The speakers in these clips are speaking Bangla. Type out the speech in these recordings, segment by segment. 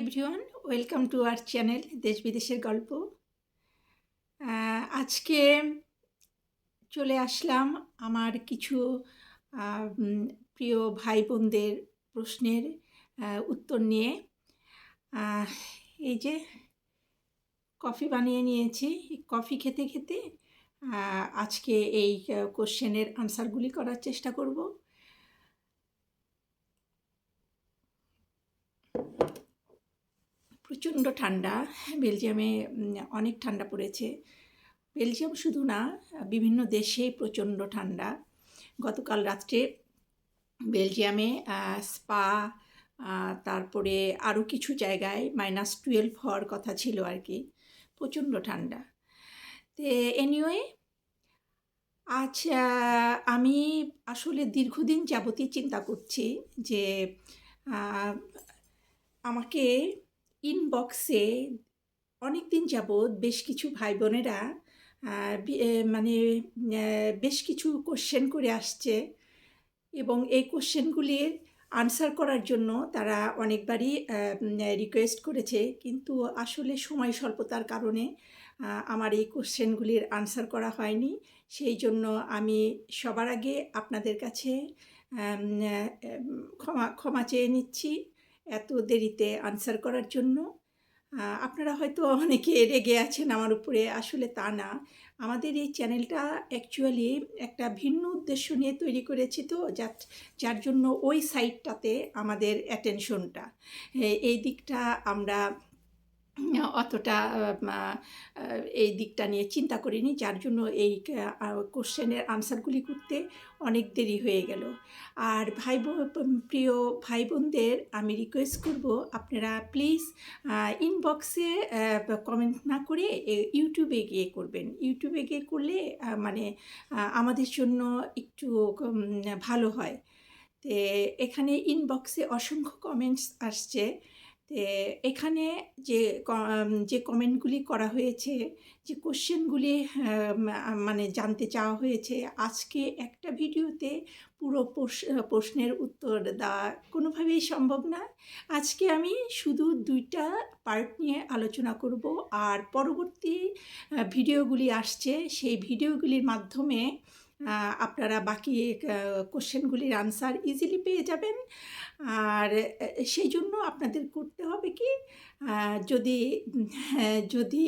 Everyone welcome to our channel দেশ বিদেশের গল্প আজকে চলে আসলাম আমার কিছু প্রিয় ভাই বোনদের প্রশ্নের উত্তর নিয়ে। এই যে কফি বানিয়ে নিয়েছি। কফি খেতে খেতে আজকে এই কোশ্চেনের আনসারগুলি করার চেষ্টা করব। প্রচণ্ড ঠান্ডা। বেলজিয়ামে অনেক ঠান্ডা পড়েছে। বেলজিয়াম শুধু না, বিভিন্ন দেশে প্রচণ্ড ঠান্ডা। গতকাল রাত্রে বেলজিয়ামে স্পা তারপরে আরও কিছু জায়গায় মাইনাস টুয়েলভ হওয়ার কথা ছিল আর কি। প্রচণ্ড ঠান্ডা। তো এনিওয়ে আজ আমি আসলে দীর্ঘদিন যাবতই চিন্তা করছি যে আমাকে ইনবক্সে অনেক দিন যাবৎ বেশ কিছু ভাই বোনেরা মানে বেশ কিছু কোশ্চেন করে আসছে এবং এই কোশ্চেনগুলির আনসার করার জন্য তারা অনেকবারই রিকোয়েস্ট করেছে। কিন্তু আসলে সময় স্বল্পতার কারণে আমার এই কোশ্চেনগুলির আনসার করা হয়নি। সেই জন্য আমি সবার আগে আপনাদের কাছে ক্ষমা ক্ষমা চেয়ে নিচ্ছি। এত দেরিতে আনসার করার জন্য। আপনারা হয়তো অনেকে রেগে আছেন আমার উপরে, আসলে তা না। আমাদের এই চ্যানেলটা অ্যাকচুয়ালি একটা ভিন্ন উদ্দেশ্য নিয়ে তৈরি করেছি তো, যার যার জন্য ওই সাইটটাতে আমাদের অ্যাটেনশনটা এই দিকটা আমরা অতটা এই দিকটা নিয়ে চিন্তা করিনি, যার জন্য এই কোশ্চেনের আনসারগুলি করতে অনেক দেরি হয়ে গেল। আর ভাই প্রিয় ভাই বোনদের আমি রিকোয়েস্ট করব, আপনারা প্লিজ ইনবক্সে কমেন্ট না করে ইউটিউবে গিয়ে করবেন। ইউটিউবে গিয়ে করলে মানে আমাদের জন্য একটু ভালো হয়। তে, এখানে ইনবক্সে অসংখ্য কমেন্টস আসছে। এখানে যে যে কমেন্টগুলি করা হয়েছে, যে কোশ্চেনগুলি মানে জানতে চাওয়া হয়েছে, আজকে একটা ভিডিওতে পুরো প্রশ- প্রশ্নের উত্তর দেওয়া কোনোভাবেই সম্ভব না। আজকে আমি শুধু দুইটা পার্ট নিয়ে আলোচনা করব, আর পরবর্তী ভিডিওগুলি আসছে, সেই ভিডিওগুলির মাধ্যমে আপনারা বাকি কোশ্চেনগুলির আনসার ইজিলি পেয়ে যাবেন। আর সেই জন্য আপনাদের করতে হবে কি যদি হ্যাঁ, যদি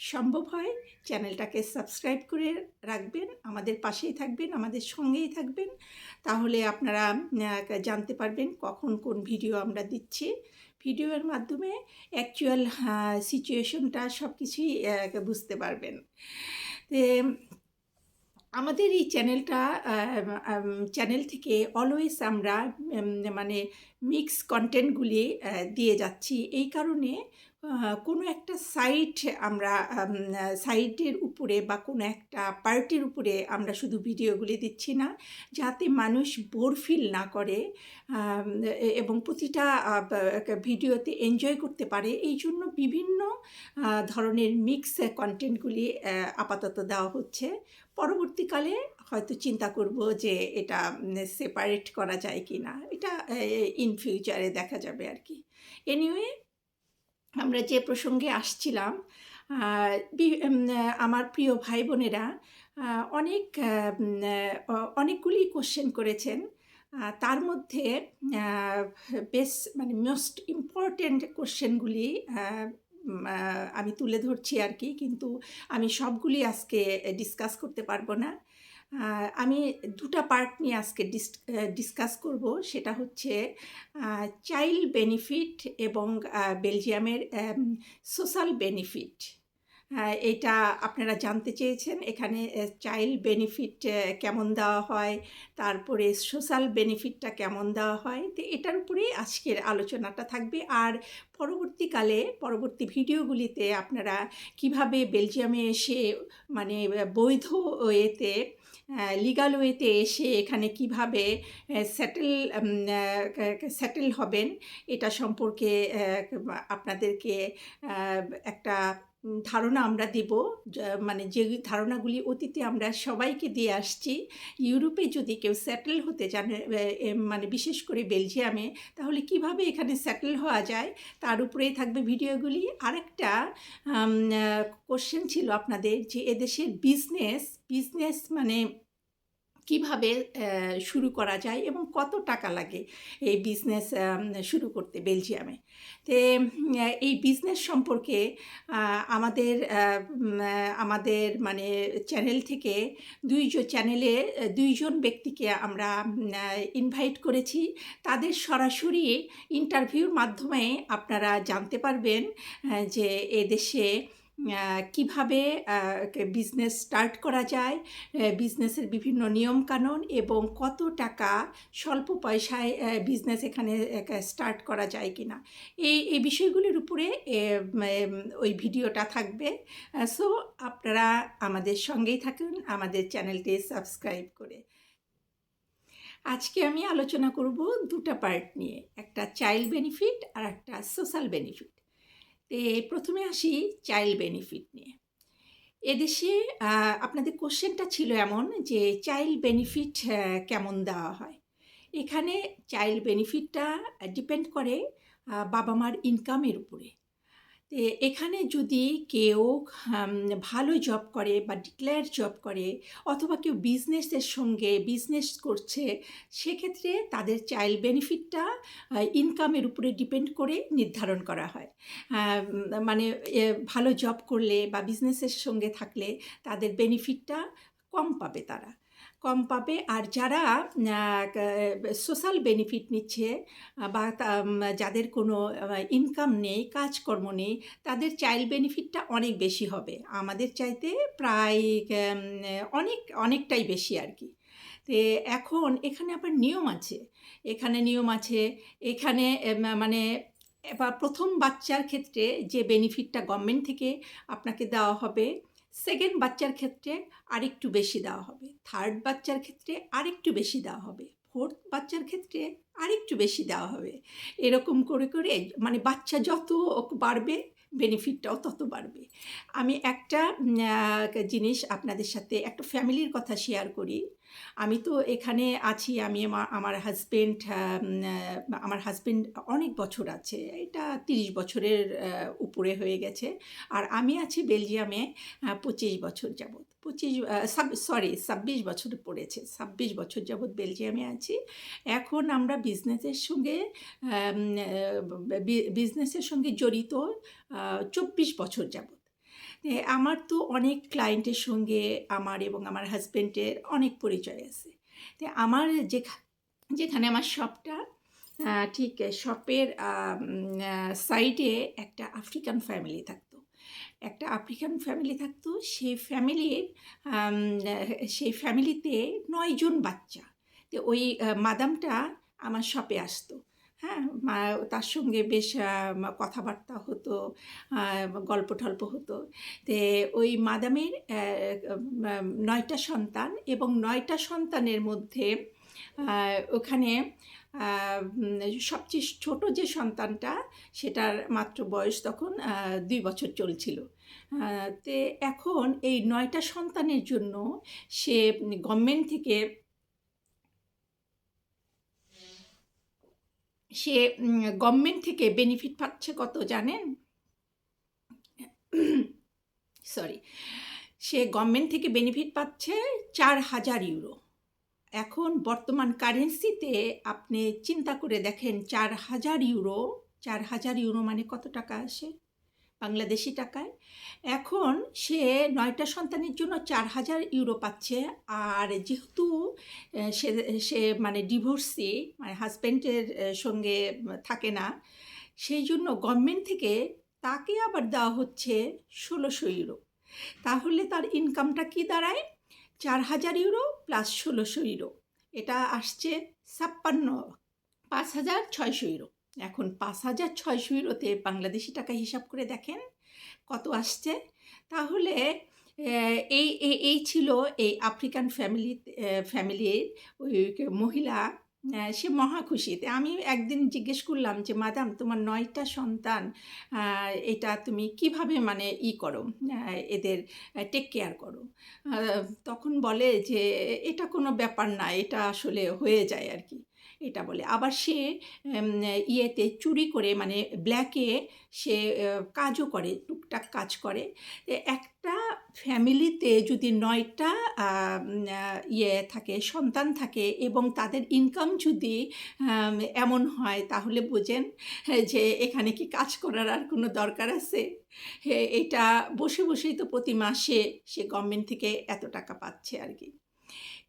সম্ভব হয় চ্যানেলটাকে সাবস্ক্রাইব করে রাখবেন আমাদের পাশেই থাকবেন আমাদের সঙ্গেই থাকবেন। তাহলে আপনারা জানতে পারবেন কখন কোন ভিডিও আমরা দিচ্ছি। ভিডিওর মাধ্যমে অ্যাকচুয়াল সিচুয়েশনটা সব কিছুই বুঝতে পারবেন। আমাদের এই চ্যানেলটা চ্যানেল থেকে অলওয়েজ আমরা মানে মিক্স কন্টেন্টগুলি দিয়ে যাচ্ছি। এই কারণে কোনো একটা সাইট আমরা সাইটের উপরে বা কোনো একটা পার্টির উপরে আমরা শুধু ভিডিওগুলি দিচ্ছি না, যাতে মানুষ বোর ফিল না করে এবং প্রতিটা ভিডিওতে এনজয় করতে পারে। এই জন্য বিভিন্ন ধরনের মিক্স কন্টেন্টগুলি আপাতত দেওয়া হচ্ছে। পরবর্তীকালে হয়তো চিন্তা করব যে এটা সেপারেট করা যায় কি না এটা ইন ফিউচারে দেখা যাবে আর কি। এনিওয়ে আমরা যে প্রসঙ্গে আসছিলাম আমার প্রিয় ভাই বোনেরা অনেক অনেকগুলি কোশ্চেন করেছেন। তার মধ্যে বেশ মানে মোস্ট ইম্পর্টেন্ট কোশ্চেনগুলি আমি তুলে ধরছি আর কি, কিন্তু আমি সবগুলি আজকে ডিসকাস করতে পারব না। আমি দুটা পার্ট নিয়ে আজকে ডিসকাস করব। সেটা হচ্ছে চাইল্ড বেনিফিট এবং বেলজিয়ামের সোশ্যাল বেনিফিট এটা আপনারা জানতে চেয়েছেন। এখানে চাইল্ড বেনিফিট কেমন দেওয়া হয়? তারপরে সোশ্যাল বেনিফিটটা কেমন দেওয়া হয়? তো এটার উপরেই আজকের আলোচনাটা থাকবে। আর পরবর্তীকালে, পরবর্তী ভিডিওগুলিতে আপনারা কীভাবে বেলজিয়ামে এসে মানে বৈধ ওয়েতে লিগাল ওয়েতে এসে এখানে কীভাবে সেটেল সেটেল হবেন, এটা সম্পর্কে আপনাদেরকে একটা ধারণা আমরা দেব মানে যে ধারণাগুলি অতীতে আমরা সবাইকে দিয়ে আসছি। ইউরোপে যদি কেউ স্যাটেল হতে এ, মানে বিশেষ করে বেলজিয়ামে তাহলে কীভাবে এখানে স্যাটেল হওয়া যায়? তার উপরেই থাকবে ভিডিওগুলি। আরেকটা কোশ্চেন ছিল আপনাদের যে এদেশের বিজনেস বিজনেস মানে কীভাবে শুরু করা যায় এবং কত টাকা লাগে এই বিজনেস শুরু করতে বেলজিয়ামে? তে এই বিজনেস সম্পর্কে আমাদের আমাদের মানে চ্যানেল থেকে দুইজন চ্যানেলে দুইজন ব্যক্তিকে আমরা ইনভাইট করেছি। তাদের সরাসরি ইন্টারভিউর মাধ্যমে আপনারা জানতে পারবেন যে এদেশে কীভাবে বিজনেস স্টার্ট করা যায় বিজনেসের বিভিন্ন নিয়মকানুন এবং কত টাকা স্বল্প পয়সায় বিজনেস এখানে স্টার্ট করা যায় কিনা। এই এই বিষয়গুলির উপরে ওই ভিডিওটা থাকবে। সো আপনারা আমাদের সঙ্গেই থাকুন, আমাদের চ্যানেলটি সাবস্ক্রাইব করে। আজকে আমি আলোচনা করব দুটো পার্ট নিয়ে, একটা চাইল্ড বেনিফিট আর একটা সোশ্যাল বেনিফিট তে প্রথমে আসি চাইল্ড বেনিফিট নিয়ে। এদেশে আপনাদের কোশ্চেনটা ছিল এমন যে চাইল্ড বেনিফিট কেমন দেওয়া হয়? এখানে চাইল্ড বেনিফিটটা ডিপেন্ড করে বাবা মার ইনকামের উপরে। এখানে যদি কেউ ভালো জব করে বা ডিক্লেয়ার জব করে অথবা কেউ বিজনেসের সঙ্গে বিজনেস করছে, সেক্ষেত্রে তাদের চাইল্ড বেনিফিটটা ইনকামের উপরে ডিপেন্ড করে নির্ধারণ করা হয়। মানে ভালো জব করলে বা বিজনেসের সঙ্গে থাকলে তাদের বেনিফিটটা কম পাবে তারা। কম পাবে। আর যারা সোশ্যাল বেনিফিট নিচ্ছে বা যাদের কোনো ইনকাম নেই, কাজকর্ম নেই, তাদের চাইল্ড বেনিফিটটা অনেক বেশি হবে। আমাদের চাইতে প্রায় অনেক, অনেকটাই বেশি আর কি। তো এখন এখানে আবার নিয়ম আছে। এখানে নিয়ম আছে, এখানে মানে প্রথম বাচ্চার ক্ষেত্রে যে বেনিফিটটা গভর্নমেন্ট থেকে আপনাকে দেওয়া হবে সেকেন্ড বাচ্চার ক্ষেত্রে আরেকটু বেশি দেওয়া হবে। থার্ড বাচ্চার ক্ষেত্রে আরেকটু বেশি দেওয়া হবে। ফোর্থ বাচ্চার ক্ষেত্রে আরেকটু বেশি দেওয়া হবে। এরকম করে করে মানে বাচ্চা যত বাড়বে বেনিফিটটাও তত বাড়বে। আমি একটা জিনিস আপনাদের সাথে, একটা ফ্যামিলির কথা শেয়ার করি। আমি তো এখানে আছি, আমি আমা- আমার হাজব্যান্ড আমার হাজব্যান্ড অনেক বছর আছে, এটা তিরিশ বছরের উপরে হয়ে গেছে। আর আমি আছি বেলজিয়ামে পঁচিশ বছর যাবৎ, পঁচিশ সরি ছাব্বিশ বছর পড়েছে, ছাব্বিশ বছর যাবৎ বেলজিয়ামে আছি। এখন আমরা বিজনেসের সঙ্গে বিজনেসের সঙ্গে জড়িত চব্বিশ বছর যাবৎ। আমার তো অনেক ক্লায়েন্টের সঙ্গে আমার এবং আমার হাজব্যান্ডের অনেক পরিচয় আছে। তো আমার যেখা, যেখানে আমার শপটা ঠিক শপের সাইডে একটা আফ্রিকান ফ্যামিলি থাকতো। একটা আফ্রিকান ফ্যামিলি থাকতো সেই ফ্যামিলির সেই ফ্যামিলিতে নয়জন বাচ্চা। তো ওই মাদামটা আমার শপে আসতো। হ্যাঁ তার সঙ্গে বেশ কথাবার্তা হতো গল্প টল্প হতো। তে ওই মাদামের নয়টা সন্তান এবং নয়টা সন্তানের মধ্যে ওখানে সবচেয়ে ছোট যে সন্তানটা, সেটার মাত্র বয়স তখন দুই বছর চলছিল। তে এখন এই নয়টা সন্তানের জন্য সে গভর্নমেন্ট থেকে সে গভর্নমেন্ট থেকে বেনিফিট পাচ্ছে কত জানেন? সরি সে গভর্নমেন্ট থেকে বেনিফিট পাচ্ছে চার হাজার ইউরো এখন বর্তমান কারেন্সিতে আপনি চিন্তা করে দেখেন, চার হাজার ইউরো চার হাজার ইউরো মানে কত টাকা আসে? বাংলাদেশি টাকায়। এখন সে নয়টা সন্তানের জন্য চার হাজার ইউরো পাচ্ছে। আর যেহেতু সে সে মানে ডিভোর্সি মানে হাজব্যান্ডের সঙ্গে থাকে না, সেই জন্য গভর্নমেন্ট থেকে তাকে আবার দেওয়া হচ্ছে ষোলোশো ইউরো। তাহলে তার ইনকামটা কি দাঁড়ায়? চার হাজার ইউরো প্লাস ষোলোশো ইউরো। এটা আসছে ছাপ্পান্ন, পাঁচ হাজার ছয়শো ইউরো। এখন পাঁচ হাজার ছয়শো ইউরোতে বাংলাদেশি টাকা হিসাব করে দেখেন কত আসছে। তাহলে এই এই ছিল এই আফ্রিকান ফ্যামিলি ফ্যামিলির ওই মহিলা সে মহা খুশিতে আমি একদিন জিজ্ঞেস করলাম যে, মাদাম, তোমার নয়টা সন্তান এটা তুমি কীভাবে মানে ই করো এদের টেক কেয়ার করো? তখন বলে যে, এটা কোনো ব্যাপার না, এটা আসলে হয়ে যায় আর কি। এটা বলে। আবার সে ইয়েতে চুরি করে মানে ব্ল্যাকে সে কাজও করে টুকটাক কাজ করে। একটা ফ্যামিলিতে যদি নয়টা ইয়ে থাকে সন্তান থাকে এবং তাদের ইনকাম যদি এমন হয় তাহলে বোঝেন হ্যাঁ, যে এখানে কি কাজ করার আর কোনো দরকার আছে? হে, এটা বসে বসেই তো প্রতি মাসে সে গভর্নমেন্ট থেকে এত টাকা পাচ্ছে আর কি।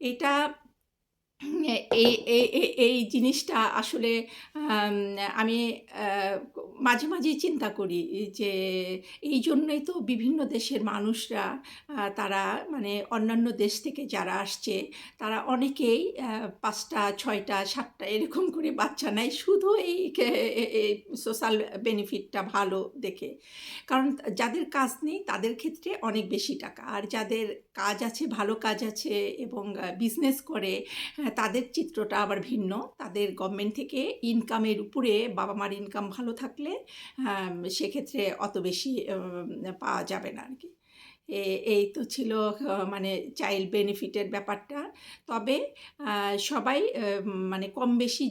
এটা এই এই জিনিসটা আসলে, আমি মাঝে মাঝেই চিন্তা করি যে এই জন্যই তো বিভিন্ন দেশের মানুষরা তারা মানে অন্যান্য দেশ থেকে যারা আসছে, তারা অনেকেই পাঁচটা, ছয়টা, সাতটা এরকম করে বাচ্চা নেয় শুধু এই সোশ্যাল বেনিফিটটা ভালো দেখে। কারণ যাদের কাজ নেই তাদের ক্ষেত্রে অনেক বেশি টাকা। আর যাদের কাজ আছে ভালো কাজ আছে এবং বিজনেস করে হ্যাঁ, তাদের চিত্রটা আবার ভিন্ন। তাদের গভর্নমেন্ট থেকে ইনকামের উপরে বাবা মার ইনকাম ভালো থাকলে সেক্ষেত্রে অত বেশি পাওয়া যাবে না আর কি এই তো ছিল মানে চাইল্ড বেনিফিটের ব্যাপারটা। তবে সবাই মানে কম বেশি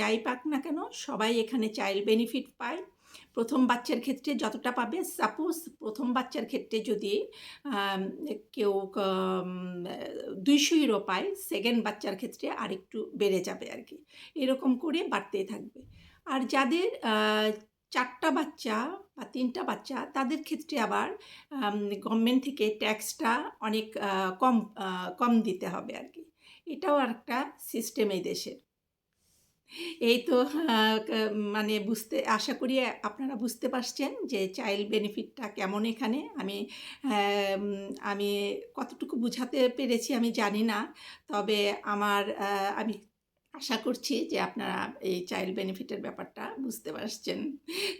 যাই পাক না কেন সবাই এখানে চাইল্ড বেনিফিট পায়। প্রথম বাচ্চার ক্ষেত্রে যতটা পাবে সাপোজ প্রথম বাচ্চার ক্ষেত্রে যদি কেউ দুইশো ইউরো পায় সেকেন্ড বাচ্চার ক্ষেত্রে আরেকটু বেড়ে যাবে আর কি। এরকম করে বাড়তেই থাকবে। আর যাদের চারটা বাচ্চা বা তিনটা বাচ্চা, তাদের ক্ষেত্রে আবার গভর্নমেন্ট থেকে ট্যাক্সটা অনেক কম কম দিতে হবে আর কি। এটাও একটা সিস্টেম এই দেশের। এই তো মানে বুঝতে, আশা করি আপনারা বুঝতে পারছেন যে চাইল্ড বেনিফিটটা কেমন এখানে। আমি আমি কতটুকু বুঝাতে পেরেছি আমি জানি না। তবে আমার আমি আশা করছি যে আপনারা এই চাইল্ড বেনিফিটের ব্যাপারটা বুঝতে পারছেন।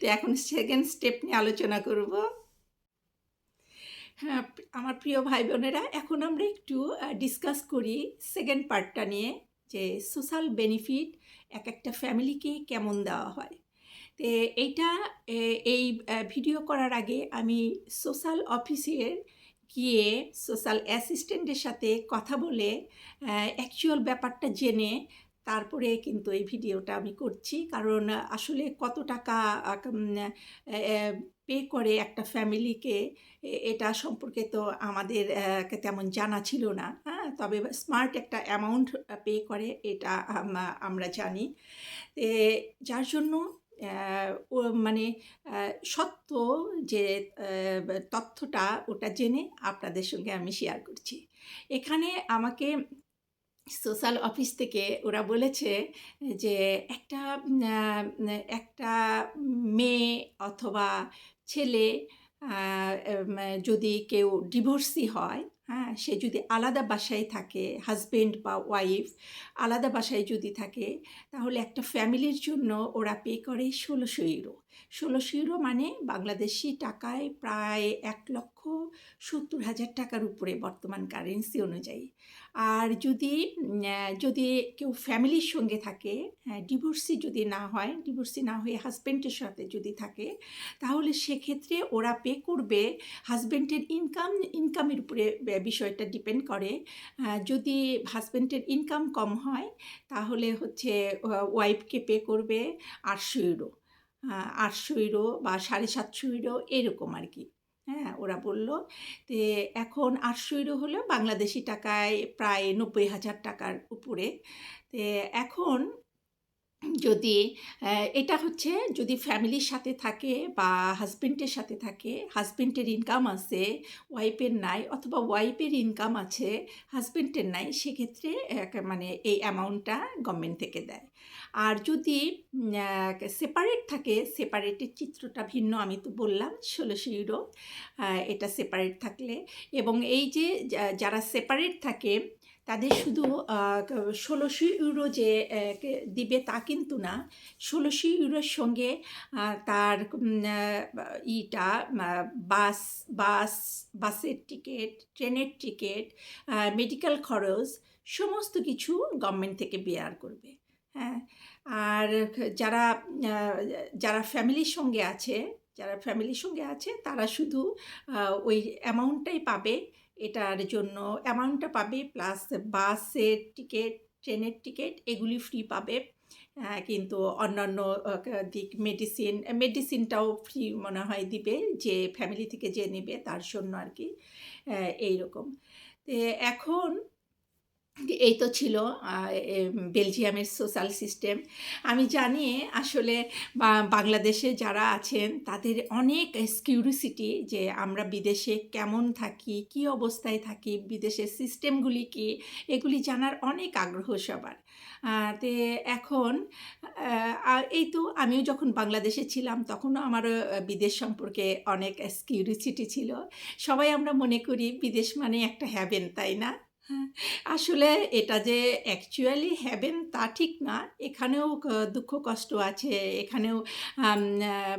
তো এখন সেকেন্ড স্টেপ নিয়ে আলোচনা করব। হ্যাঁ আমার প্রিয় ভাই বোনেরা এখন আমরা একটু ডিসকাস করি সেকেন্ড পার্টটা নিয়ে যে সোশ্যাল বেনিফিট এক একটা ফ্যামিলিকে কেমন দেওয়া হয়। তো এইটা এই ভিডিও করার আগে আমি সোশ্যাল অফিসের গিয়ে সোশ্যাল অ্যাসিস্ট্যান্টের সাথে কথা বলে অ্যাকচুয়াল ব্যাপারটা জেনে তারপরে কিন্তু এই ভিডিওটা আমি করছি। কারণ আসলে কত টাকা পে করে একটা ফ্যামিলিকে এটা সম্পর্কে তো আমাদের তেমন জানা ছিল না হ্যাঁ? তবে স্মার্ট একটা অ্যামাউন্ট পে করে, এটা আমরা জানি। যার জন্য মানে সত্য যে তথ্যটা ওটা জেনে আপনাদের সঙ্গে আমি শেয়ার করছি। এখানে আমাকে সোশ্যাল অফিস থেকে ওরা বলেছে যে, একটা একটা মেয়ে অথবা ছেলে যদি কেউ ডিভোর্সি হয় হ্যাঁ সে যদি আলাদা বাসায় থাকে হাজব্যান্ড বা ওয়াইফ আলাদা বাসায় যদি থাকে, তাহলে একটা ফ্যামিলির জন্য ওরা পে করে ষোলোশো ইউরো ষোলোশো ইউরো মানে বাংলাদেশি টাকায় প্রায় এক লক্ষ সত্তর হাজার টাকার উপরে বর্তমান কারেন্সি অনুযায়ী। আর যদি যদি কেউ ফ্যামিলির সঙ্গে থাকে ডিভোর্সি যদি না হয় ডিভোর্সি না হয়ে হাজব্যান্ডের সাথে যদি থাকে, তাহলে সেক্ষেত্রে ওরা পে করবে হাজব্যান্ডের ইনকাম ইনকামের উপরে বিষয়টা ডিপেন্ড করে। যদি হাজব্যান্ডের ইনকাম কম হয়, তাহলে হচ্ছে ওয়াইফকে পে করবে আটশো ইউরো আটশো ইউরো বা সাড়ে সাতশো ইউরো এরকম আর কি। হ্যাঁ ওরা বলল যে এখন আটশো ইউরো হলো বাংলাদেশি টাকায় প্রায় নব্বই হাজার টাকার উপরে। তে এখন যদি এটা হচ্ছে যদি ফ্যামিলির সাথে থাকে বা হাজবেন্ডের সাথে থাকে, হাজবেন্ডের ইনকাম আছে ওয়াইফের নাই অথবা ওয়াইফের ইনকাম আছে, হাজবেন্ডের নাই, সেক্ষেত্রে মানে এই অ্যামাউন্টটা গভর্নমেন্ট থেকে দেয়। আর যদি সেপারেট থাকে সেপারেটের চিত্রটা ভিন্ন আমি তো বললাম, ষোলোশো ইউরো এটা সেপারেট থাকলে। এবং এই যে যারা সেপারেট থাকে তাদের শুধু ষোলোশো ইউরো যে দিবে তা কিন্তু না। ষোলোশো ইউরোর সঙ্গে তার ইটা বাস বাস, বাসের টিকিট, ট্রেনের টিকিট মেডিকেল খরচ, সমস্ত কিছু গভর্নমেন্ট থেকে বেয়ার করবে। হ্যাঁ? আর যারা যারা ফ্যামিলির সঙ্গে আছে, যারা ফ্যামিলির সঙ্গে আছে, তারা শুধু ওই অ্যামাউন্টটাই পাবে এটার জন্য অ্যামাউন্টটা পাবে প্লাস বাসের টিকিট, ট্রেনের টিকিট এগুলি ফ্রি পাবে। কিন্তু অন্যান্য দিক মেডিসিন মেডিসিনটাও ফ্রি মনে হয় দিবে, যে ফ্যামিলি থেকে যে নেবে তার জন্য আর কি। এইরকম। এখন এই তো ছিল বেলজিয়ামের সোশ্যাল সিস্টেম। আমি জানি আসলে বাংলাদেশে যারা আছেন, তাদের অনেক কিউরিসিটি যে আমরা বিদেশে কেমন থাকি, কি অবস্থায় থাকি, বিদেশের সিস্টেমগুলি কি, এগুলি জানার অনেক আগ্রহ সবার। তে এখন এই তো আমিও যখন বাংলাদেশে ছিলাম তখনও আমারও বিদেশ সম্পর্কে অনেক কিউরিসিটি ছিল। সবাই আমরা মনে করি বিদেশ মানে একটা হ্যাভেন তাই না? আসলে এটা যে অ্যাকচুয়ালি হ্যাবেন তা ঠিক না। এখানেও দুঃখ, কষ্ট আছে। এখানেও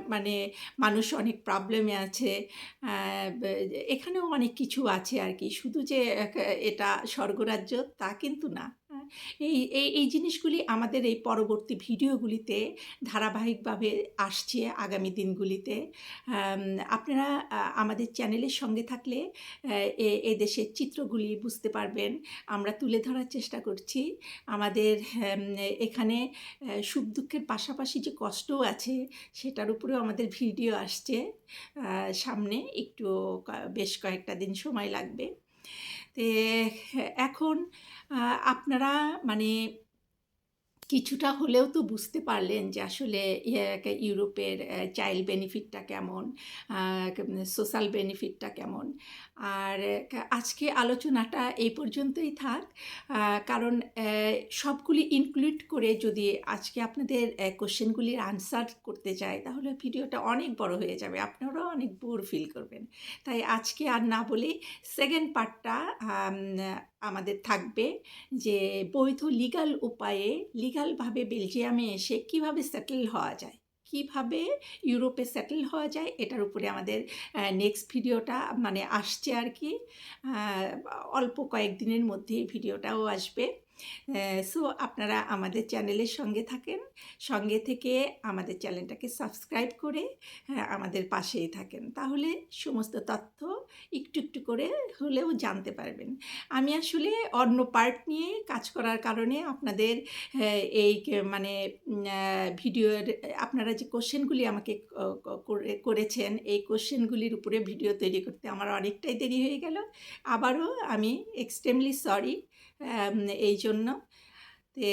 মানে মানুষ অনেক প্রবলেমে আছে। এখানেও অনেক কিছু আছে আর কি। শুধু যে এটা স্বর্গরাজ্য তা কিন্তু না। এই এই এই জিনিসগুলি আমাদের এই পরবর্তী ভিডিওগুলিতে ধারাবাহিকভাবে আসছে আগামী দিনগুলিতে। আপনারা আমাদের চ্যানেলের সঙ্গে থাকলে এ- দেশের চিত্রগুলি বুঝতে পারবেন। আমরা তুলে ধরার চেষ্টা করছি। আমাদের এখানে সুখ দুঃখের পাশাপাশি যে কষ্টও আছে, সেটার উপরেও আমাদের ভিডিও আসছে। সামনে একটু বেশ কয়েকটা দিন সময় লাগবে। এখন আপনারা মানে কিছুটা হলেও তো বুঝতে পারলেন যে আসলে, ইয়ে- ইউরোপের চাইল্ড বেনিফিটটা কেমন সোশ্যাল বেনিফিটটা কেমন। আর আজকে আলোচনাটা এই পর্যন্তই থাক কারণ সবগুলি ইনক্লুড করে যদি আজকে আপনাদের কোশ্চেনগুলির আনসার করতে চাই, তাহলে ভিডিওটা অনেক বড় হয়ে যাবে, আপনারাও অনেক বোর ফিল করবেন। তাই আজকে আর না বলে সেকেন্ড পার্টটা আমাদের থাকবে যে বৈধ লিগাল উপায়ে লিগালভাবে বেলজিয়ামে এসে কীভাবে সেটেল হওয়া যায়, কীভাবে ইউরোপে সেটেল হওয়া যায়, এটার উপরে আমাদের নেক্সট ভিডিওটা মানে আসছে আর কি। অল্প কয়েকদিনের মধ্যে ভিডিওটাও আসবে। সো আপনারা আমাদের চ্যানেলের সঙ্গে থাকেন। সঙ্গে থেকে আমাদের চ্যানেলটাকে সাবস্ক্রাইব করে আমাদের পাশেই থাকেন। তাহলে সমস্ত তথ্য একটু একটু করে হলেও জানতে পারবেন। আমি আসলে অন্য পার্ট নিয়ে কাজ করার কারণে আপনাদের এই মানে ভিডিওর, আপনারা যে কোশ্চেনগুলি আমাকে করেছেন, এই কোশ্চেনগুলির উপরে ভিডিও তৈরি করতে আমার অনেকটাই দেরি হয়ে গেল। আবারও আমি এক্সট্রিমলি সরি এই জন্য। তে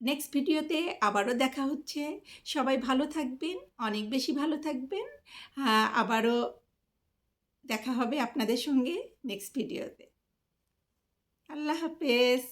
নেক্সট ভিডিওতে আবারও দেখা হচ্ছে। সবাই ভালো থাকবেন, অনেক বেশি ভালো থাকবেন। আবারও দেখা হবে আপনাদের সঙ্গে নেক্সট ভিডিওতে আল্লাহ হাফেজ।